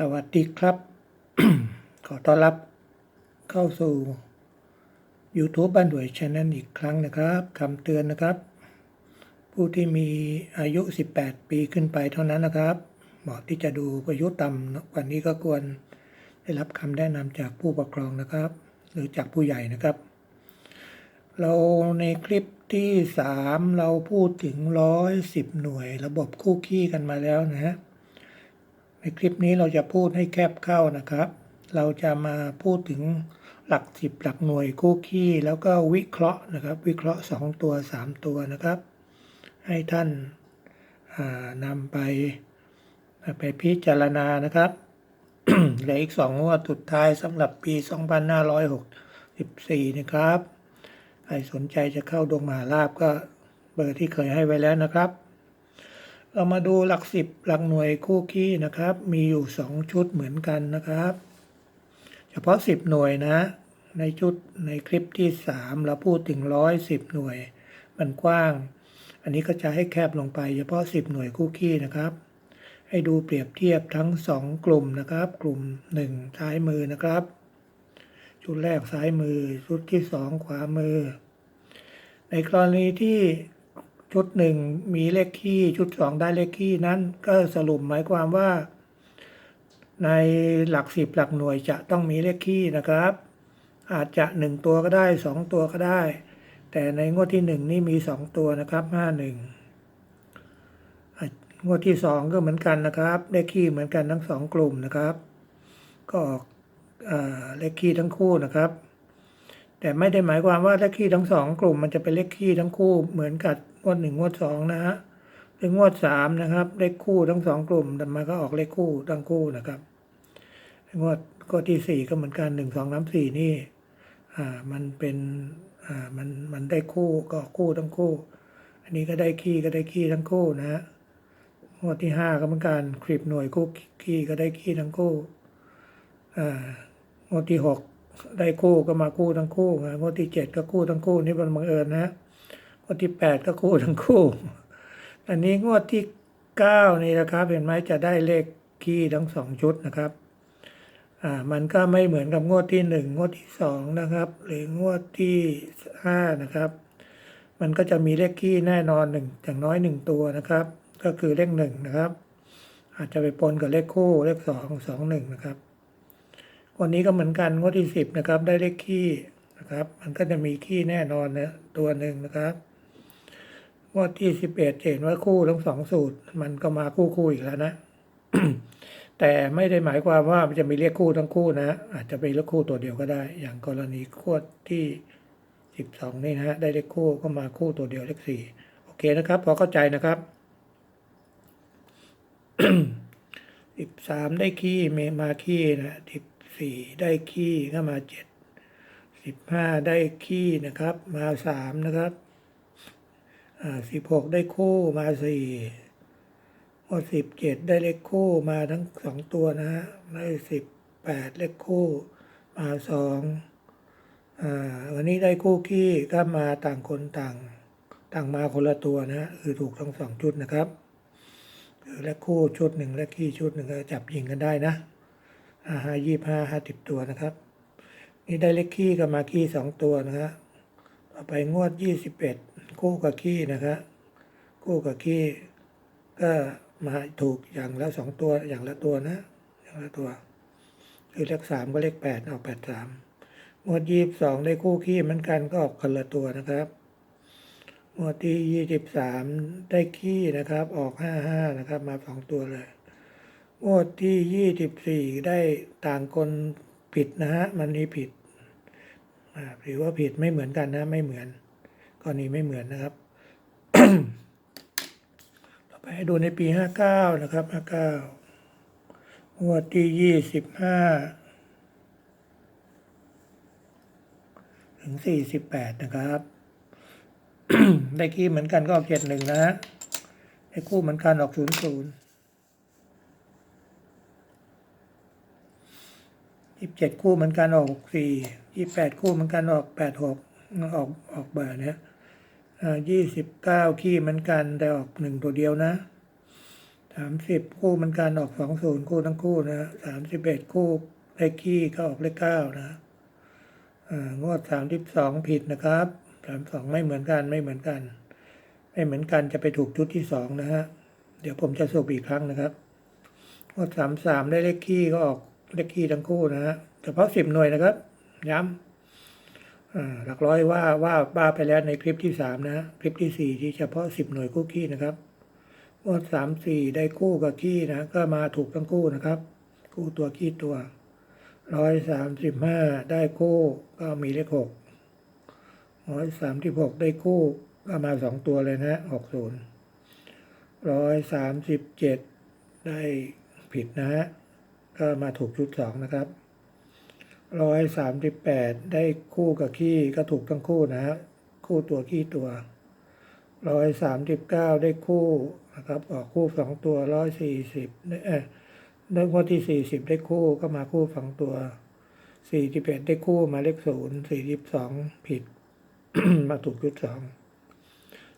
สวัสดีครับ ขอต้อนรับเข้าสู่ YouTube บ้านด่วยช anel อีกครั้งนะครับคำเตือนนะครับ ผู้ที่มีอายุ 18 ปีขึ้นไปเท่านั้นนะครับเหมาะที่จะดูอายุต่ำกว่านี้ก็ควรได้รับคำแนะนำจากผู้ปกครองนะครับ หรือจากผู้ใหญ่นะครับ เราในคลิปที่ 3 เราพูดถึง 110 หน่วย ระบบคู่ขี้กันมาแล้วนะฮะ ในคลิปนี้เราจะพูดให้แคบเข้านะครับ เราจะมาพูดถึงหลักสิบหลักหน่วยคู่ขี้แล้วก็วิเคราะห์นะครับ วิเคราะห์ 2 ตัว 3 ตัวนะครับ ให้ท่านานำไปไปพิจารณานะครับเหลืออีกสองงวดสุดท้ายสำหรับปี 2564 นะครับ ใครสนใจจะเข้าดวงมหาลาบก็เบอร์ที่เคยให้ไว้แล้วนะครับ เรามาดูหลักสิบหลักหน่วยคู่ขี้นะครับ มีอยู่สองชุดเหมือนกันนะครับ เฉพาะสิบหน่วยนะ ในชุดในคลิปที่สามเราพูดถึงร้อยสิบหน่วย มันกว้าง อันนี้ก็จะให้แคบลงไป เฉพาะสิบหน่วยคู่ขี้นะครับ ให้ดูเปรียบเทียบทั้งสองกลุ่มนะครับ กลุ่มหนึ่งซ้ายมือนะครับ ชุดแรกซ้ายมือ ชุดที่สองขวามือ ในกรณีที่ ชุดหนึ่งมีเลขคี่ชุดสองได้เลขคี่นั้นก็สรุปหมายความว่า ในหลักสิบหลักหน่วยจะต้องมีเลขคี่นะครับ อาจจะหนึ่งตัวก็ได้สองตัวก็ได้ แต่ในงวดที่หนึ่งนี่มีสองตัวนะครับห้าหนึ่งงวดที่สองก็เหมือนกันนะครับเลขคี่เหมือนกันทั้งสองกลุ่มนะครับ ก็เลขคี่ทั้งคู่นะครับ แต่ไม่ได้หมายความว่าเลขคี่ทั้งสองกลุ่มมันจะเป็นเลขคี่ทั้งคู่เหมือนกับงวดหนึ่งงวดสองนะฮะหรืองวดสามนะครับ เลขคู่ทั้งสองกลุ่มแต่มันก็ออกเลขคู่ทั้งคู่นะครับ งวดงวดที่สี่ก็เหมือนกันหนึ่งสองสามสี่นี่ อ่ามันเป็นอ่ามันมันได้คู่ก็ออกคู่ทั้งคู่ อันนี้ก็ได้ขี้ก็ได้ขี้ทั้งคู่นะฮะงวดที่ห้าก็เหมือนกันคลิปหน่วยคู่ขี้ก็ได้ขี้ทั้งคู่อ่างวดที่หก ได้คู่ก็มาคู่ทั้งคู่นะงวดที่เจ็ดก็คู่ทั้งคู่นี่มันบังเอิญนะงวดที่แปดก็คู่ทั้งคู่ อันนี้งวดที่เก้านี่นะครับเห็นไหมจะได้เลขคี่ทั้งสองชุดนะครับ อ่ามันก็ไม่เหมือนกับงวดที่หนึ่งงวดที่สองนะครับ หรืองวดที่ห้านะครับ มันก็จะมีเลขคี่แน่นอนหนึ่งอย่างน้อยหนึ่งตัวนะครับ ก็คือเลขหนึ่งนะครับ อาจจะไปปนกับเลขคู่เลขสองสองหนึ่งนะครับ วันนี้ก็เหมือนกันงวดที่สิบนะครับ ได้เลขขี้นะครับ มันก็จะมีขี้แน่นอนนะตัวหนึ่งนะครับงวดที่สิบเอ็ดเห็นว่าคู่ทั้งสองสูตร มันก็มาคู่คู่อีกแล้วนะแต่ไม่ได้หมายความว่ามันจะมีเลขคู่ทั้งคู่นะ อาจจะเป็นเลขคู่ตัวเดียวก็ได้ อย่างกรณีขวดที่สิบสองนี่นะได้เลขคู่ก็มาคู่ตัวเดียวเลขสี่โอเคนะครับ พอเข้าใจนะครับสิบสามได้ขี้เมมาขี้นะสิบ สี่ได้ขี้ก็มาเจ็ดสิบห้าได้ขี้นะครับ มาสามนะครับอ่าสิบหกได้คู่มาสี่หมดสิบเจ็ดได้เลขคู่มาทั้งสองตัวนะฮะได้สิบแปดเลขคู่มาสองอ่าวันนี้ได้คู่ขี้ก็มาต่างคนต่าง ต่างมาคนละตัวนะฮะคือถูกทั้งสองชุดนะครับคือและคู่ชุดหนึ่งและขี้ชุดหนึ่งก็จับยิงกันได้นะ อ่าห้ายี่ห้าห้าสิบตัวนะครับ นี่ได้เลขขี้กับมาขี้สองตัวนะฮะต่อไปงวดยี่สิบเอ็ดคู่กับขี้นะครับคู่กับขี้ก็มาถูกอย่างละสองตัวอย่างละตัวนะ อย่างละตัวคือเลขสามก็เลขแปดออกแปดสามงวดยี่สิบสองได้คู่ขี้เหมือนกันก็ออกคนละตัวนะครับงวดที่ยี่สิบสามได้ขี้นะครับ ออกห้าห้านะครับ มาสองตัวเลย งวดที่ยี่สิบสี่ได้ต่างคนผิดนะฮะ มันนี้ผิดหรือว่าผิดไม่เหมือนกันนะ ไม่เหมือนกรณีไม่เหมือนนะครับ ต่อไปดูในปีห้าเก้านะครับห้าเก้างวดที่ยี่สิบห้าถึงสี่สิบแปดนะครับ ได้ขี้เหมือนกันก็ออกเจ็ดหนึ่งนะฮะได้คู่เหมือนกันออกศูนย์ศูนย์ ยี่สิบเจ็ดคู่เหมือนกันออกหกสี่ยี่แปดคู่เหมือนกันออกแปดหกออกออกเบอร์เนี้ยยี่สิบเก้าขี้เหมือนกันแต่ออกหนึ่งตัวเดียวนะสามสิบคู่เหมันการออกสองศูนย์คู่ทั้งคู่นะสามสิบเอ็ดคู่เลขขี้ก็ออกเลขเก้านะงวดสามสิบสองผิดนะครับสามสองไม่เหมือนกันไม่เหมือนกัน ไม่เหมือนกันจะไปถูกชุดที่สองนะฮะ เดี๋ยวผมจะสรุปอีกครั้งนะครับงวดสามสามได้เลขขี้ก็ออก เลขขี้ทั้งคู่นะฮะเฉพาะสิบหน่วยนะครับ ย้ำอ่าหลักร้อยว่าว่าบ้าไปแล้วในคลิปที่สามนะคลิปที่สี่ที่เฉพาะสิบหน่วยคู่ขี้นะครับงวดสามสี่ได้คู่กับขี้นะ ก็มาถูกทั้งคู่นะครับ คู่ตัวขี้ตัวร้อยสามสิบห้าได้คู่ก็มีเลขหกร้อยสามสิบหกได้คู่ก็มาสองตัวเลยนะหกศูนย์ร้อยสามสิบเจ็ดได้ผิดนะฮะ ก็มาถูกชุดสองนะครับร้อยสามสิบแปดได้คู่กับขี้ก็ถูกทั้งคู่นะฮะคู่ตัวขี้ตัวร้อยสามสิบเก้าได้คู่นะครับ ออกคู่สองตัวร้อยสี่สิบเออได้งวดที่สี่สิบได้คู่ก็มาคู่สองตัวสี่สิบเอ็ดได้คู่มาเลขศูนย์สี่สิบสองผิด มาถูกชุดสอง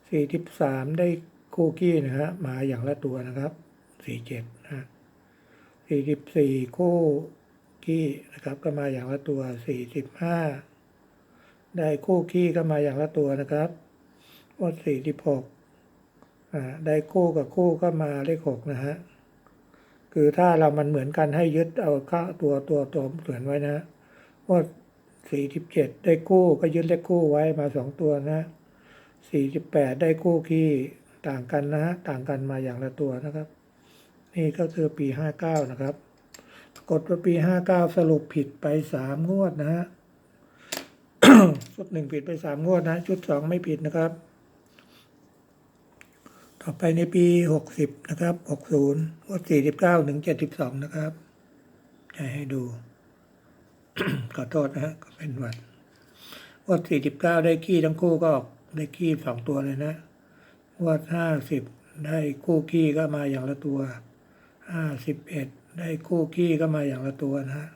สี่สิบสามได้คู่กี้นะฮะมาอย่างละตัวนะครับสี่เจ็ด นะฮะสี่สิบสี่คู่กี้นะครับ ก็มาอย่างละตัวสี่สิบห้าได้คู่กี้ก็มาอย่างละตัวนะครับวดสี่สิบหกอ่าได้คู่กับคู่ก็มาเลขหกนะฮะคือถ้าเรามันเหมือนกันให้ยึดเอาค่าตัวตัวตัวเหมือนไว้นะวดสี่สิบเจ็ดได้คู่ก็ยึดเลขคู่ไว้มาสองตัวนะสี่สิบแปดได้คู่ขี้ต่างกันนะฮะต่างกันมาอย่างละตัวนะครับ นี่ก็คือปีห้าเก้านะครับ ปรากฏว่าปีห้าเก้าสรุปผิดไปสามงวดนะฮะชุดหนึ่งผิดไปสามงวดนะ ชุดสองไม่ผิดนะครับ ต่อไปในปีหกสิบนะครับหกศูนย์งวดสี่สิบเก้าถึงเจ็ดสิบสองนะครับจะให้ดู ขอโทษนะฮะก็เป็นวัดงวดสี่สิบเก้าได้ขี้ทั้งคู่ก็ออกได้ขี้สองตัวเลยนะงวดห้าสิบได้คู่ขี้ก็มาอย่างละตัว ห้าสิบเอ็ดได้คู่ขี้ก็มาอย่างละตัวนะ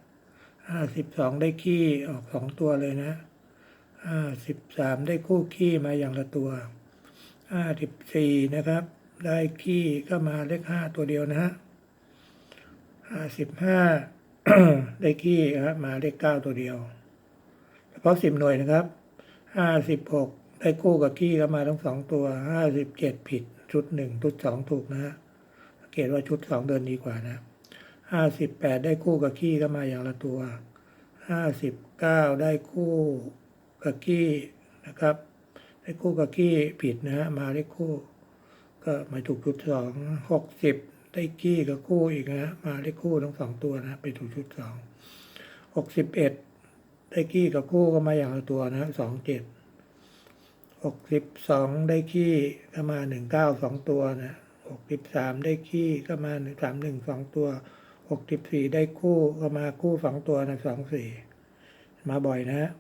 ห้าสิบสองได้ขี้ออกสองตัวเลยนะห้าสิบสามได้คู่ขี้มาอย่างละตัวห้าสิบสี่นะครับ ได้ขี้ก็มาเลขห้าตัวเดียวนะฮะห้าสิบห้าได้ขี้ครับมาเลขเก้าตัวเดียว เฉพาะสิบหน่วยนะครับห้าสิบหกได้คู่กับขี้ก็มาทั้งสองตัวห้าสิบเจ็ดผิดชุดหนึ่งชุดสองถูกนะฮะ เกตว่าชุดสองเดินดีกว่านะห้าสิบแปดได้คู่กับขี้ก็มาอย่างละตัวห้าสิบเก้าได้คู่กับขี้นะครับ ได้คู่กับขี้ผิดนะฮะมาได้คู่ ก็มาถูกชุดสองหกสิบได้ขี้กับคู่อีกนะฮะมาได้คู่ทั้งสองตัวนะไปถูกชุดสองหกสิบเอ็ดได้ขี้กับคู่ก็มาอย่างละตัวนะสองเจ็ดหกสิบสองได้ขี้ก็มาหนึ่งเก้าสองตัวนะ หกสิบสามได้ขี้ก็มาหนึ่งสามหนึ่งสองตัวหกสิบสี่ได้คู่ก็มาคู่สองตัวนะสองสี่มาบ่อยนะฮะ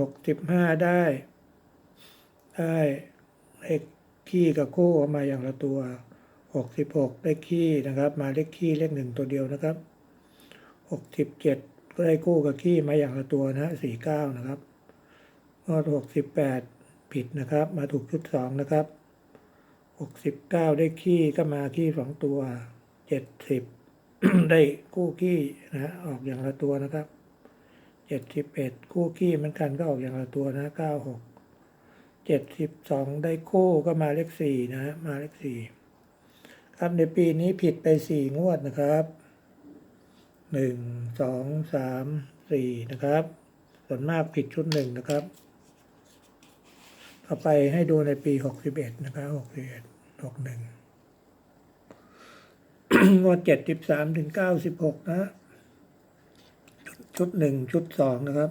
หกสิบห้าได้ ได้เลขขี้กับคู่ออกมาอย่างละตัวหกสิบหกได้ขี้นะครับ มาเลขขี้เลขหนึ่งตัวเดียวนะครับหกสิบเจ็ดก็ได้คู่กับขี้มาอย่างละตัวนะสี่เก้านะครับงวดหกสิบแปดผิดนะครับ มาถูกชุดสองนะครับ สิบเก้าได้ขี้ก็มาขี้สองตัวเจ็ดสิบได้คู่ขี้นะฮะออกอย่างละตัวนะครับเจ็ดสิบเอ็ดคู่ขี้เหมือนกันก็ออกอย่างละตัวนะเก้าหกเจ็ดสิบสองได้คู่ก็มาเลขสี่นะฮะมาเลขสี่ครับในปีนี้ผิดไปสี่งวดนะครับหนึ่งสองสามสี่นะครับ ส่วนมากผิดชุดหนึ่งนะครับ ต่อไปให้ดูในปีหกสิบเอ็ดนะครับหกสิบเอ็ด หกหนึ่งงวดเจ็ดสิบสามถึงเก้าสิบหกนะ ชุดหนึ่งชุดสองนะครับ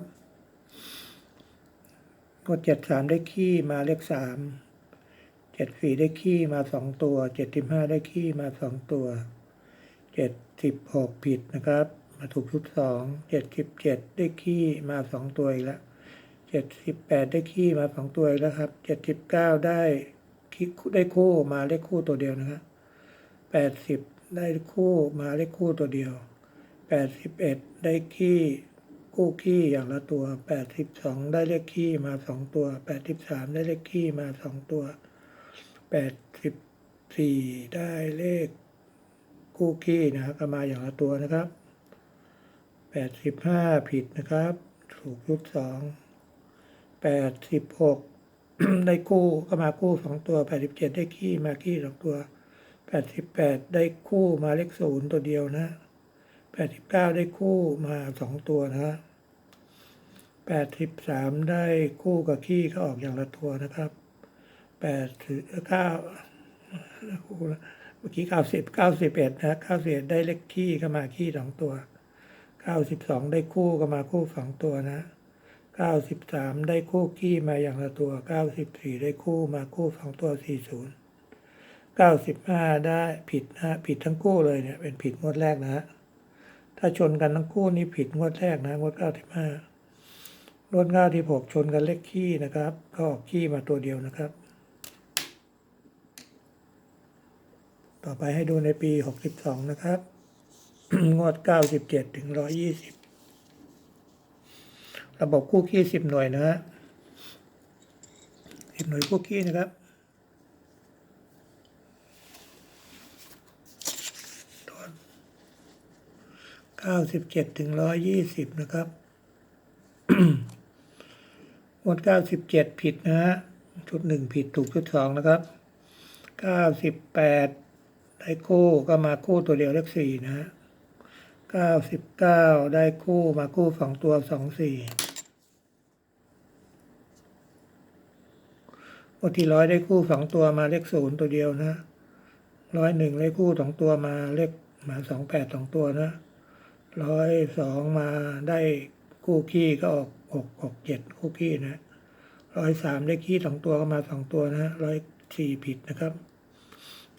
ก็เจ็ดสามได้ขี้มาเลขสามเจ็ดสี่ได้ขี้มาสองตัวเจ็ดสิบห้าได้ขี้มาสองตัวเจ็ดสิบหกผิดนะครับ มาถูกชุดสองเจ็ดสิบเจ็ดได้ขี้มาสองตัวอีกแล้วเจ็ดสิบแปดได้ขี้มาสองตัวอีกแล้วครับเจ็ดสิบเก้าได้ ขี้ได้คู่มาเลขคู่ตัวเดียวนะครับแปดสิบได้คู่มาเลขคู่ตัวเดียวแปดสิบเอ็ดได้ขี้กู้ขี้อย่างละตัวแปดสิบสองได้เลขขี้มาสองตัวแปดสิบสามได้เลขขี้มาสองตัวแปดสิบสี่ได้เลขคู่ขี้นะครับมาอย่างละตัวนะครับแปดสิบห้าผิดนะครับ ถูกชุดสองแปดสิบหก ได้คู่ก็มาคู่สองตัวแปดสิบเจ็ดได้ขี้มาขี้สองตัวแปดสิบแปดได้คู่มาเลขศูนย์ตัวเดียวนะแปดสิบเก้าได้คู่มาสองตัวนะแปดสิบสามได้คู่กับขี้ก็ออกอย่างละตัวนะครับแปดสิบเก้าคู่เมื่อกี้เก้าสิบเก้าสิบเอ็ดนะเก้าสิบเอ็ดได้เลขขี้ก็มาขี้สองตัวเก้าสิบสองได้คู่ก็มาคู่สองตัวนะ เก้าสิบสามได้คู่ขี้มาอย่างละตัวเก้าสิบสี่ได้คู่มาคู่สองตัวสี่ศูนย์เก้าสิบห้าได้ผิดนะผิดทั้งคู่เลยเนี่ยเป็นผิดงวดแรกนะ ถ้าชนกันทั้งคู่นี่ผิดงวดแรกนะงวดเก้าสิบห้างวดเก้าที่หกชนกันเลขขี้นะครับ ก็ออกขี้มาตัวเดียวนะครับ ต่อไปให้ดูในปีหกสิบสองนะครับ งวดเก้าสิบเจ็ดถึงร้อยี่สิบ ระบบคู่ขี้สิบหน่วยนะฮะสิบหน่วยคู่ขี้นะครับตอนเก้าสิบเจ็ดถึงร้อยยี่สิบนะครับหมดเก้าสิบเจ็ดผิดนะฮะ ชุดหนึ่งผิดถูกชุดสองนะครับ เก้าสิบแปดได้คู่ก็มาคู่ตัวเดียวเลขสี่นะฮะเก้าสิบเก้าได้คู่มาคู่สองตัวสองสี่ งวดที่ร้อยได้คู่สองตัวมาเลขศูนย์ตัวเดียวนะร้อยหนึ่งได้คู่สองตัวมาเลขมาสองแปดสองตัวนะร้อยสองมาได้คู่ขี้ก็ออกหกหกเจ็ดคู่ขี้นะร้อยสามได้ขี้สองตัวก็มาสองตัวนะร้อยสี่ผิดนะครับ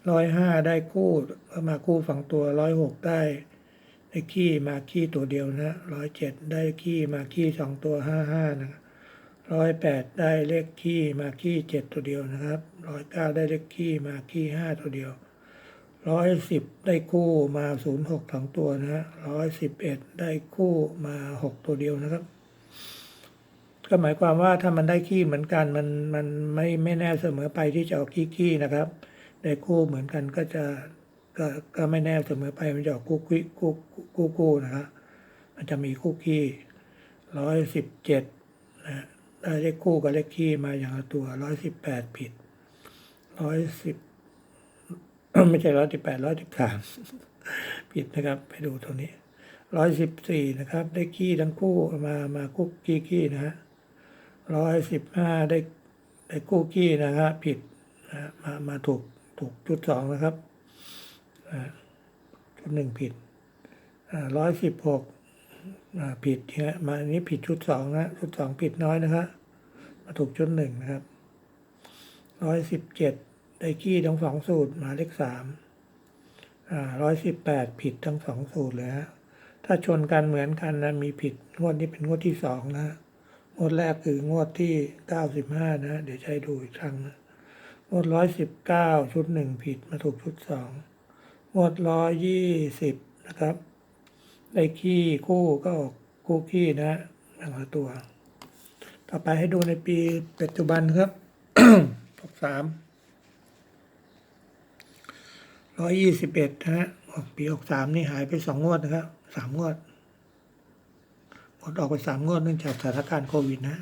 ร้อยห้าได้คู่ก็มาคู่สองตัวร้อยหกได้ได้ขี้มาขี้ตัวเดียวนะร้อยเจ็ดได้ขี้มาขี้สองตัวห้าห้านะ ร้อยแปดได้เลขขี้มาขี้เจ็ดตัวเดียวนะครับร้อยเก้าได้เลขขี้มาขี้ห้าตัวเดียวร้อยสิบได้คู่มาศูนย์หกสองตัวนะฮะร้อยสิบเอ็ดได้คู่มาหกตัวเดียวนะครับ ก็หมายความว่าถ้ามันได้ขี้เหมือนกันมันมันไม่ไม่แน่เสมอไปที่จะออกขี้ขี้นะครับได้คู่เหมือนกันก็จะก็ก็ไม่แน่เสมอไปมันจะออกคู่คู่คู่คู่คู่นะครับมันจะมีคู่ขี้ร้อยสิบเจ็ดนะ ได้เลขคู่กับเลขคี่มาอย่างละตัวร้อยสิบแปดผิดร้อยสิบไม่ใช่ร้อยสิบแปดร้อยสิบสามผิดนะครับ ไปดูตรงนี้ร้อยสิบสี่นะครับได้ขี้ทั้งคู่มามาคู่ขี้ขี้นะฮะร้อยสิบห้าได้ได้คู่ขี้นะฮะผิดนะมามาถูกถูกจุดสองนะครับจุดหนึ่งผิดร้อยสิบหก ผิดฮะมาอันนี้ผิดชุดสองนะชุดสองผิดน้อยนะครับมาถูกชุดหนึ่งนะครับร้อยสิบเจ็ดได้ขี้ทั้งสองสูตรมาเลขสามอ่าร้อยสิบแปดผิดทั้งสองสูตรเลยฮะถ้าชนกันเหมือนกันนะมีผิดงวดนี้เป็นงวดที่สองนะงวดแรกคืองวดที่เก้าสิบห้านะ เดี๋ยวใช้ดูอีกครั้งนะงวดร้อยสิบเก้าชุดหนึ่งผิดมาถูกชุดสองงวดร้อยยี่สิบนะครับ ได้ขี้คู่ก็คู่ขี้นะอย่งตัว ต่อไปให้ดูในปีปัจจุบันครับหกสามร้อยยี่สิบเอ็ดนะฮะปีหกสามนี่หายไปสองงวดนะครับสามงวดหมดออกไปสามงวดเนื่องจากสถานการณ์โควิดนะ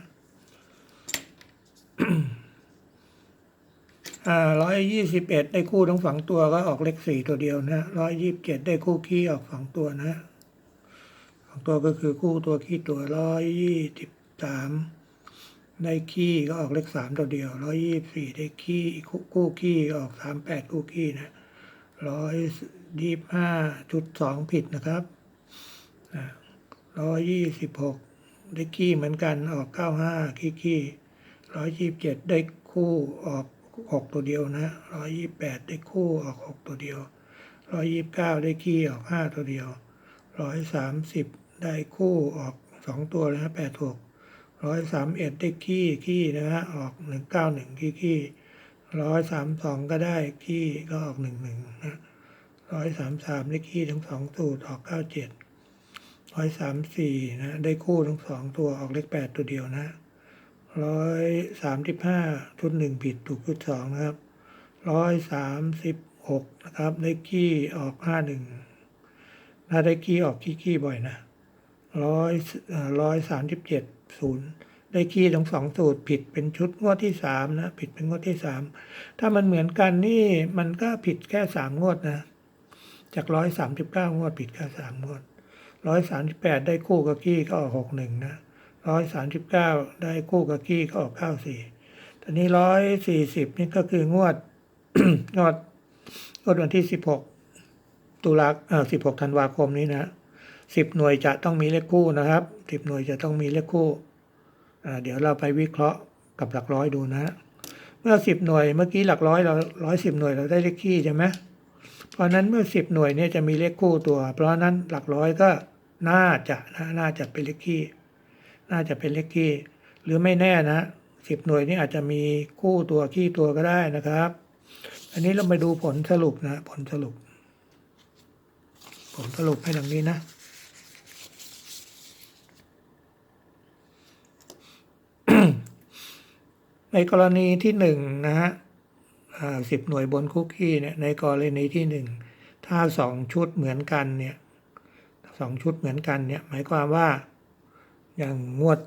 อ่าร้อยยี่สิบเอ็ดได้คู่ทั้งสองตัวก็ออกเลขสี่ตัวเดียวนะร้อยยี่สิบเจ็ดได้คู่ขี้ออกสองตัวนะ สองตัวก็คือคู่ตัวขี้ตัวร้อยยี่สิบสามได้ขี้ก็ออกเลขสามตัวเดียวร้อยยี่สี่ได้ขี้คู่ขี้ออกสามแปดคู่ขี้นะร้อยยี่ห้าจุดสองผิดนะครับร้อยยี่สิบหกได้ขี้เหมือนกันออกเก้าห้าขี้ขี้ร้อยยี่สิบเจ็ดได้คู่ออกหกตัวเดียวนะร้อยยี่แปดได้คู่ออกหกตัวเดียวร้อยยี่บเก้าได้ขี้ออกห้าตัวเดียวร้อยสามสิบ ได้คู่ออกสองตัวนะแปดหกร้อยสามเอ็ดได้ขี้ขี้นะฮะออกหนึ่งเก้าหนึ่งขี้ขี้ร้อยสามสองก็ได้ขี้ก็ออกหนึ่งหนึ่งนะร้อยสามสามได้ขี้ทั้งสองสูตรออกเก้าเจ็ดร้อยสามสี่นะได้คู่ทั้งสองตัวออกเลขแปดตัวเดียวนะร้อยสามสิบห้าชุดหนึ่งผิดถูกชุดสองนะครับร้อยสามสิบหกนะครับเลขขี้ออกห้าหนึ่งถ้าได้ขี้ออกขี้ขี้บ่อยนะ ร้อยร้อยสามสิบเจ็ดศูนย์ได้ขี้ทั้งสองสูตรผิดเป็นชุดงวดที่สามนะ ผิดเป็นงวดที่สามถ้ามันเหมือนกันนี่มันก็ผิดแค่สามงวดนะ จากร้อยสามสิบเก้างวดผิดแค่สามงวดร้อยสามสิบแปดได้คู่กับขี้ก็ออกหกหนึ่งนะร้อยสามสิบเก้าได้คู่กับขี้ก็ออกเก้าสี่ตอนนี้ร้อยสี่สิบนี่ก็คืองวดงวดงวดวันที่สิบหกตุลาเอ่อสิบหกธันวาคมนี้นะ สิบหน่วยจะต้องมีเลขคู่นะครับสิบหน่วยจะต้องมีเลขคู่ เดี๋ยวเราไปวิเคราะห์กับหลักร้อยดูนะ เมื่อสิบหน่วยเมื่อกี้หลักร้อยเราร้อยสิบหน่วยเราได้เลขขี้ใช่ไหมเพราะนั้นเมื่อสิบหน่วยเนี่ยจะมีเลขคู่ตัว เพราะนั้นหลักร้อยก็น่าจะนะน่าจะเป็นเลขคี่ น่าจะเป็นเลขคี่ หรือไม่แน่นะสิบหน่วยนี่อาจจะมีคู่ตัวขี้ตัวก็ได้นะครับ อันนี้เรามาดูผลสรุปนะ ผลสรุป ผลสรุปให้ดังนี้นะ ในกรณีที่หนึ่งนะฮะสิบหน่วยบนคุกกี้เนี่ยในกรณีที่หนึ่งถ้าสองชุดเหมือนกันเนี่ยสองชุดเหมือนกันเนี่ยหมายความว่าอย่างงวด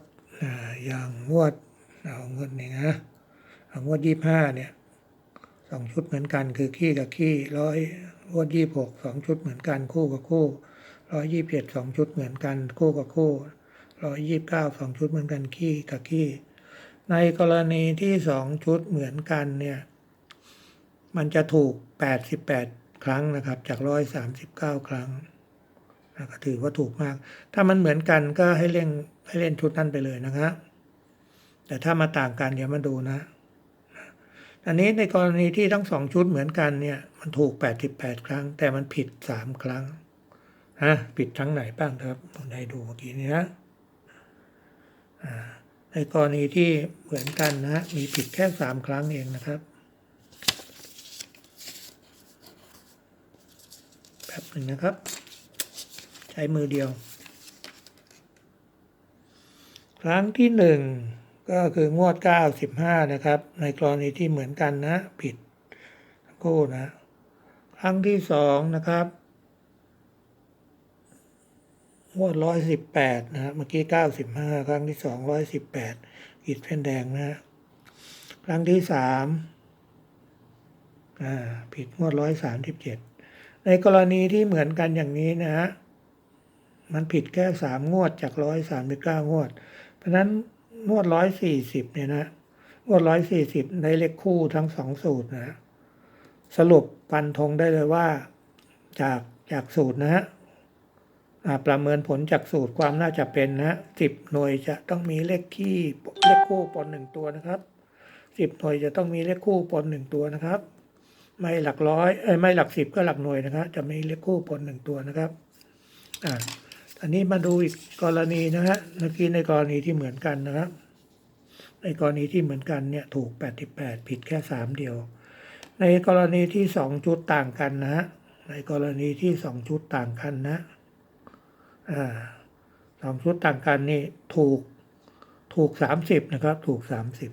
อย่างงวดเอางวดนี้นะเอางวดยี่ห้าเนี่ยสองชุดเหมือนกันคือขี้กับขี้ร้อยงวดยี่หกสองชุดเหมือนกันคู่กับคู่ร้อยยี่สิบเจ็ดสองชุดเหมือนกัน คู่กับคู่ร้อยยี่สิบเก้าสองชุดเหมือนกันขี้กับขี้ ในกรณีที่สองชุดเหมือนกันเนี่ย มันจะถูก 88 ครั้งนะครับ จาก 139 ครั้งนะก็ถือว่าถูกมาก ถ้ามันเหมือนกันก็ให้เล่นให้เล่นชุดนั้นไปเลยนะครับแต่ถ้ามาต่างกันเดี๋ยวมาดูนะ อันนี้ในกรณีที่ทั้งสองชุดเหมือนกันเนี่ย มันถูก 88 ครั้ง แต่มันผิด 3 ครั้งฮะผิดทั้งไหนบ้างครับผมได้ดูเมื่อกี้นี้นะอ่า ในกรณีที่เหมือนกันนะมีผิดแค่3ครั้งเองนะครับแป๊บหนึ่งนะครับ ใช้มือเดียว ครั้งที่หนึ่งก็คืองวดเก้าสิบห้านะครับ ในกรณีที่เหมือนกันนะ ผิดทั้งคู่นะ ครั้งที่สองนะครับ งวดร้อยสิบแปดนะฮะเมื่อกี้เก้าสิบห้าครั้งที่สองร้อยสิบแปดขีดเส้นแดงนะฮะครั้งที่สามอ่าผิดงวดร้อยสามสิบเจ็ดในกรณีที่เหมือนกันอย่างนี้นะฮะมันผิดแค่สามงวดจากร้อยสามสิบเก้างวด เพราะนั้นงวดร้อยสี่สิบเนี่ยนะงวดร้อยสี่สิบได้เลขคู่ทั้งสองสูตรนะสรุปปันธงได้เลยว่าจากจากสูตรนะฮะ ประเมินผลจากสูตรความน่าจะเป็นนะสิบหน่วยจะต้องมีเลขขี้เลขคู่ปนหนึ่งตัวนะครับสิบหน่วยจะต้องมีเลขคู่ปนหนึ่งตัวนะครับ ไม่หลักร้อยเอ้ไม่หลักสิบก็หลักหน่วยนะครับ จะมีเลขคู่ปนหนึ่งตัวนะครับอ่าอันนี้มาดูอีกกรณีนะฮะเมื่อกี้ในกรณีที่เหมือนกันนะครับ ในกรณีที่เหมือนกันเนี่ยถูก 88 ผิดแค่สามเดียว ในกรณีที่สองชุดต่างกันนะฮะในกรณีที่สองชุดต่างกันนะ สองชุดต่างกันนี่ถูกถูกสามสิบนะครับ ถูกสามสิบ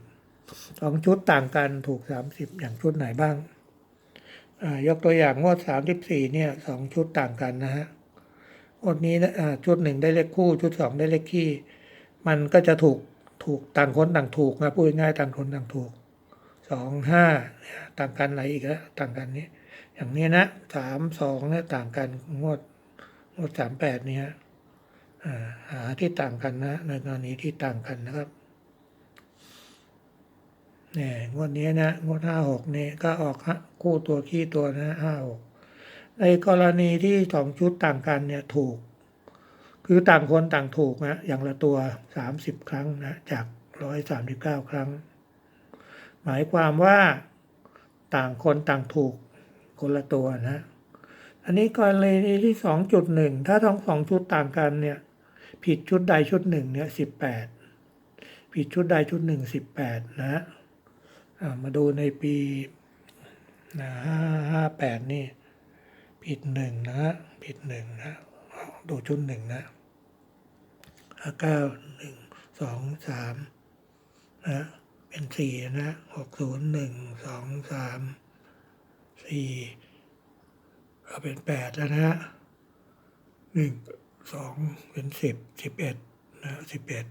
สองชุดต่างกันถูกสามสิบอย่างชุดไหนบ้างยกตัวอย่างงวดสามสิบสี่เนี่ยสองชุดต่างกันนะฮะงวดนี้นะชุดหนึ่งได้เลขคู่ชุดสองได้เลขขี้มันก็จะถูกถูกต่างคนต่างถูกนะพูดง่ายต่างคนต่างถูกสองห้าต่างกันอะไหนอีกอะต่างกันนี้ อย่างนี้นะสามสองเนี่ยต่างกันงวดงวดสามแปดเนี่ย หาที่ต่างกันนะในกรณีที่ต่างกันนะครับเนี่ยงวดนี้นะงวดห้าหกนี่ก็ออกฮะคู่ตัวขี้ตัวนะห้าหกในกรณีที่สองชุดต่างกันเนี่ยถูก คือต่างคนต่างถูกนะอย่างละตัวสามสิบครั้งนะจากร้อยสามสิบเก้าครั้ง หมายความว่าต่างคนต่างถูกคนละตัวนะ อันนี้กรณีที่สองจุดหนึ่งถ้าทั้งสองชุดต่างกันเนี่ย ผิดชุดใดชุดหนึ่งเนี่ยสิบแปดผิดชุดใดชุดหนึ่งสิบแปดนะมาดูในปีห้าห้าแปดนี่ ผิดหนึ่งนะผิดหนึ่งนะดูชุดหนึ่งนะห้าเก้าหนึ่งสองสามนะเป็นสี่นะหกศูนย์หนึ่งสองสามสี่ก็เป็นแปดแล้วนะฮะหนึ่ง สองเป็นสิบสิบเอ็ดนะสิบเอ็ด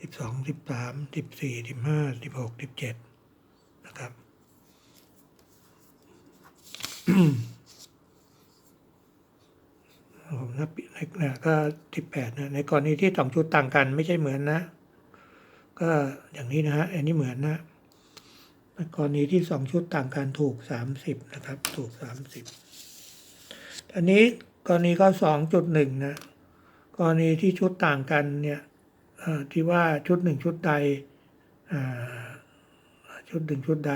สิบสองสิบสามสิบสี่สิบห้าสิบหกสิบเจ็ดนะครับผมนับในนะก็สิบแปดนะในกรณีที่สองชุดต่างกันไม่ใช่เหมือนนะ ก็อย่างนี้นะฮะอันนี้เหมือนนะในกรณีที่สองชุดต่างกันถูกสามสิบนะครับ ถูกสามสิบอันนี้ กรณีข้อสองจุดหนึ่งนะกรณีที่ชุดต่างกันเนี่ยที่ว่าชุดหนึ่งชุดใดชุดหนึ่งชุดใด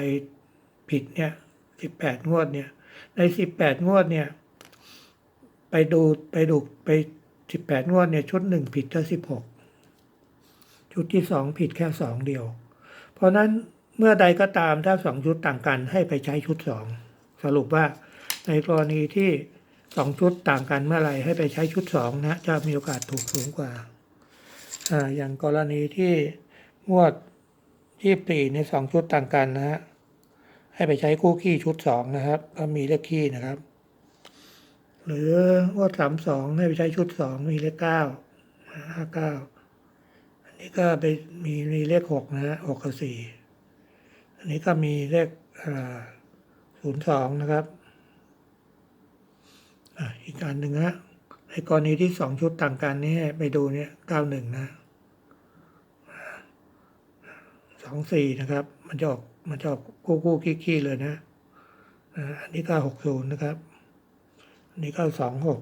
ผิดเนี่ยสิบแปดงวดเนี่ย ในสิบแปดงวดเนี่ย ไปดูไปดูไปสิบแปดงวดเนี่ยชุดหนึ่งผิดแค่สิบหกชุดที่สองผิดแค่สองเดียว เพราะนั้นเมื่อใดก็ตามถ้าสองชุดต่างกันให้ไปใช้ชุดสองสรุปว่าในกรณีที่ สองชุดต่างกันเมื่อไหร่ให้ไปใช้ชุดสองนะจะมีโอกาสถูกสูงกว่าอ่า อย่างกรณีที่งวดที่ปีในสองชุดต่างกันนะฮะให้ไปใช้คู่ขี้ชุดสองนะครับ ก็มีเลขขี้นะครับ หรืองวดสามสองให้ไปใช้ชุดสองมีเลขเก้าห้าเก้าอันนี้ก็ไปมีมีเลขหกนะฮะหกกับสี่อันนี้ก็มีเลขศูนย์สองนะครับ อีกการหนึ่งฮะในกรณีที่สองชุดต่างกันนี่ไปดูเนี่ยเก้าหนึ่งนะสองสี่นะครับ มันจะออกมันจะออกคู่คู่ขี้ขี้เลยนะอันนี้ก็หกศูนย์นะครับ อันนี้ก็สองหก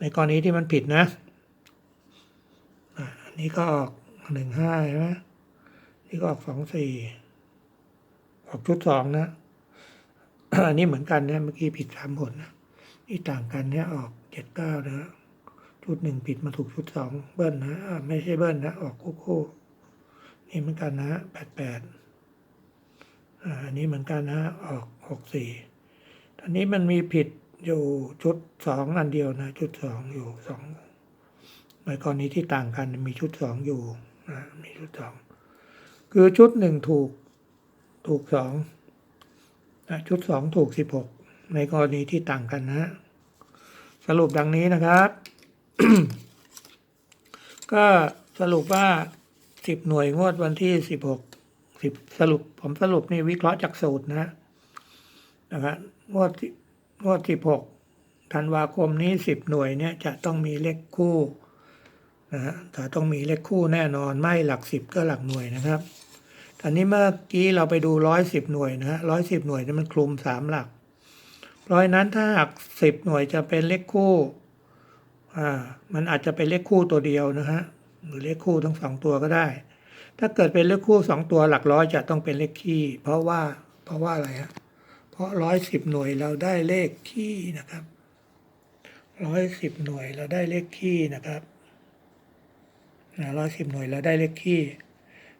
ในกรณีที่มันผิดนะอันนี้ก็ออกหนึ่งห้าใช่ไหมนี่ก็ออกสองสี่ออกชุดสองนะอันนี้เหมือนกันเนี่ยเมื่อกี้ผิดสามผลนะ นี่ต่างกันเนี่ยออกเจ็ดเก้านะชุดหนึ่งผิดมาถูกชุดสองเบิ้ลนะไม่ใช่เบิ้ลนะออกคู่คู่นี่เหมือนกันนะแปดแปดอันนี้เหมือนกันนะออกหกสี่ตอนนี้มันมีผิดอยู่ชุดสองอันเดียวนะ ชุดสองอยู่สองในกรณีที่ต่างกันมีชุดสองอยู่นะมีชุดสองคือชุดหนึ่งถูกถูกสองนะชุดสองถูกสิบหก ในกรณีที่ต่างกันนะ สรุปดังนี้นะครับ ก็สรุปว่าสิบหน่วยงวดวันที่สิบหกสิบสรุป ผมสรุปนี่วิเคราะห์จากสูตรนะนะครับงวดที่งวดที่หกธันวาคมนี้สิบหน่วยเนี่ยจะต้องมีเลขคู่นะฮะจะต้องมีเลขคู่แน่นอนไม่หลักสิบก็หลักหน่วยนะครับตอนนี้เมื่อกี้เราไปดูร้อยสิบหน่วยนะฮะร้อยสิบหน่วยเนี่ยมันคลุมสามหลัก ร้อยนั้นถ้าหากสิบหน่วยจะเป็นเลขคู่ อ่า มันอาจจะเป็นเลขคู่ตัวเดียวนะฮะ หรือเลขคู่ทั้งสองตัวก็ได้ ถ้าเกิดเป็นเลขคู่สองตัวหลักร้อยจะต้องเป็นเลขคี่เพราะว่า เพราะว่าอะไรฮะ เพราะร้อยสิบหน่วยเราได้เลขคี่นะครับ ร้อยสิบหน่วยเราได้เลขคี่นะครับร้อยสิบหน่วยเราได้เลขคี่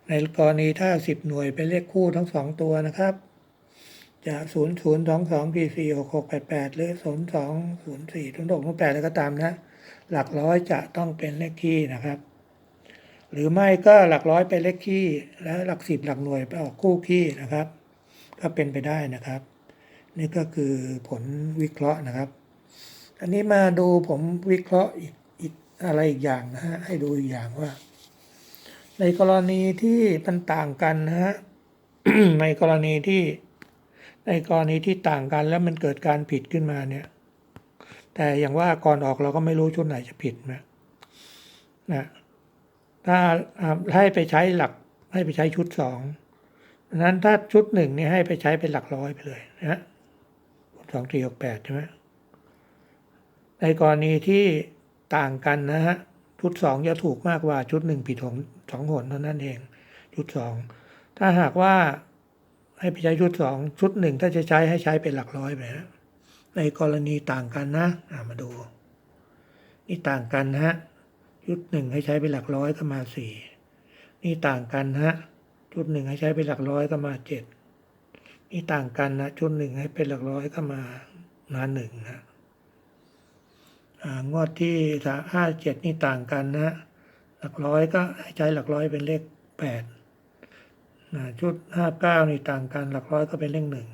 ในกรณีถ้าสิบหน่วยเป็นเลขคู่ทั้งสองตัวนะครับ จะศูนย์ศูนย์สองสองสี่สี่หรือศูนย์สองศูนย์สี่ศูนย์หกศูนย์แล้วก็ตามนะ หลักร้อยจะต้องเป็นเลขคี่นะครับ หรือไม่ก็หลักร้อยเป็นเลขคี่ แล้วหลักสิบหลักหน่วยไปออกคู่คี่นะครับ ก็เป็นไปได้นะครับ นี่ก็คือผลวิเคราะห์นะครับ อันนี้มาดูผมวิเคราะห์อีกอีกอะไรอีกอย่างนะฮะให้ดูอีกอย่างว่า ในกรณีที่มันต่างกันนะฮะในกรณีที่ ในกรณีที่ต่างกันแล้วมันเกิดการผิดขึ้นมาเนี่ย แต่อย่างว่าก่อนออกเราก็ไม่รู้ชุดไหนจะผิดนะนะถ้าให้ไปใช้หลักให้ไปใช้ชุดสองนั้นถ้าชุดหนึ่งนี่ให้ไปใช้เป็นหลักร้อยไปเลยนะฮะสองสี่หกแปดใช่ไหมในกรณีที่ต่างกันนะฮะชุดสองจะถูกมากกว่าชุดหนึ่งผิดของสองหนเท่านั้นเอง ชุดสองถ้าหากว่า ให้ไปใช้ชุดสองชุดหนึ่งถ้าจะใช้ให้ใช้เป็นหลักร้อยไปนะในกรณีต่างกันนะมาดู นี่ต่างกันฮะชุดหนึ่งให้ใช้เป็นหลักร้อยก็มาสี่นี่ต่างกันฮะชุดหนึ่งให้ใช้เป็นหลักร้อยก็มาเจ็ดนี่ต่างกันนะชุดหนึ่งให้เป็นหลักร้อยก็มามาหนึ่งนะอ่างวดที่สามห้าเจ็ดนี่ต่างกันนะหลักร้อยก็ให้ใช้หลักร้อยเป็นเลขแปด ชุดห้าเก้านี่ต่างกันหลักร้อยก็เป็นเลขหนึ่ง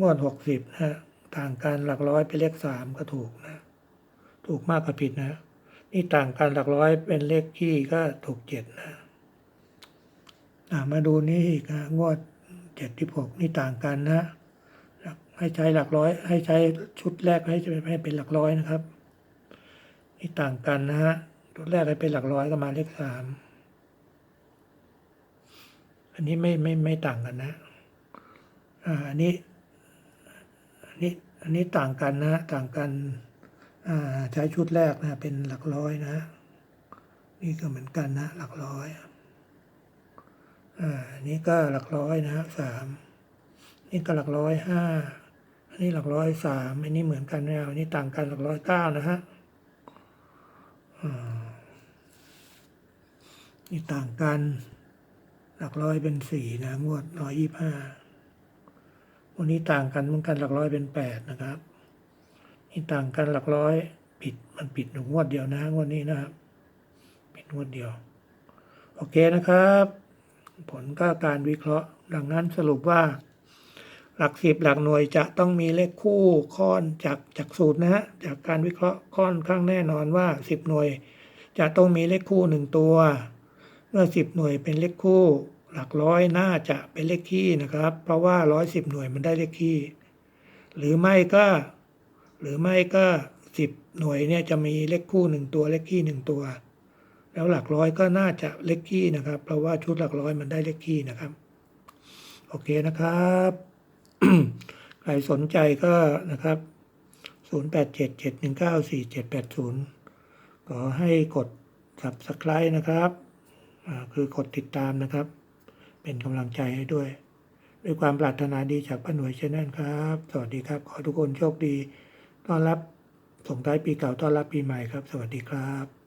งวดหกสิบนะฮะต่างกันหลักร้อยเป็นเลขสามก็ถูกนะ ถูกมากกว่าผิดนะ นี่ต่างกันหลักร้อยเป็นเลขขี้ก็ถูกเจ็ดนะมาดูนี่อีกนะงวดเจ็ดที่หกนี่ต่างกันนะให้ใช้หลักร้อย ให้ใช้ชุดแรกให้ให้เป็นหลักร้อยนะครับ นี่ต่างกันนะฮะชุดแรกให้เป็นหลักร้อยก็มาเลขสาม นนี้ไม่ไม่ไม่ต่างกันนะอ่าอันนี้อันนี้อันนี้ต่างกันนะ ต่างกันอ่าใช้ชุดแรกนะ เป็นหลักร้อยนะ นี่ก็เหมือนกันนะ หลักร้อยอ่าอันนี้ก็หลักร้อยนะสามนี่ก็หลักร้อยห้าอันนี้หลักร้อยสามอันนี้เหมือนกันนะอันนี้ต่างกันหลักร้อยเก้านะฮะอ่านี่ต่างกัน ลักร้อยเป็นสี่นะ งวดร้อยยี่ห้าวันนี้ต่างกันเหมือนกันหลักร้อยเป็นแปดนะครับ นี่ต่างกันหลักร้อยผิดมันผิดหนึ่งงวดเดียวนะงวดนี้นะครับผิดงวดเดียว โอเคนะครับ ผลก็การวิเคราะห์ ดังนั้นสรุปว่า หลักสิบหลักหน่วยจะต้องมีเลขคู่ค่อนจากจากสูตรนะฮะจากการวิเคราะห์ค่อนข้างแน่นอนว่าสิบหน่วย จะต้องมีเลขคู่หนึ่งตัว เมื่อสิบหน่วยเป็นเลขคู่ หลักร้อยน่าจะเป็นเลขคี่นะครับ เพราะว่าร้อยสิบหน่วยมันได้เลขคี่ หรือไม่ก็ หรือไม่ก็สิบหน่วยเนี่ยจะมีเลขคู่หนึ่งตัวเลขคี่หนึ่งตัว แล้วหลักร้อยก็น่าจะเลขคี่นะครับ เพราะว่าชุดหลักร้อยมันได้เลขคี่นะครับ โอเคนะครับใครสนใจก็นะครับ 0877194780 ขอให้กด subscribe นะครับ คือกดติดตามนะครับ เป็นกำลังใจให้ด้วย ด้วยความปรารถนาดีจากป้าหน่วยชแนลครับ สวัสดีครับ ขอทุกคนโชคดี ต้อนรับส่งท้ายปีเก่าต้อนรับปีใหม่ครับ สวัสดีครับ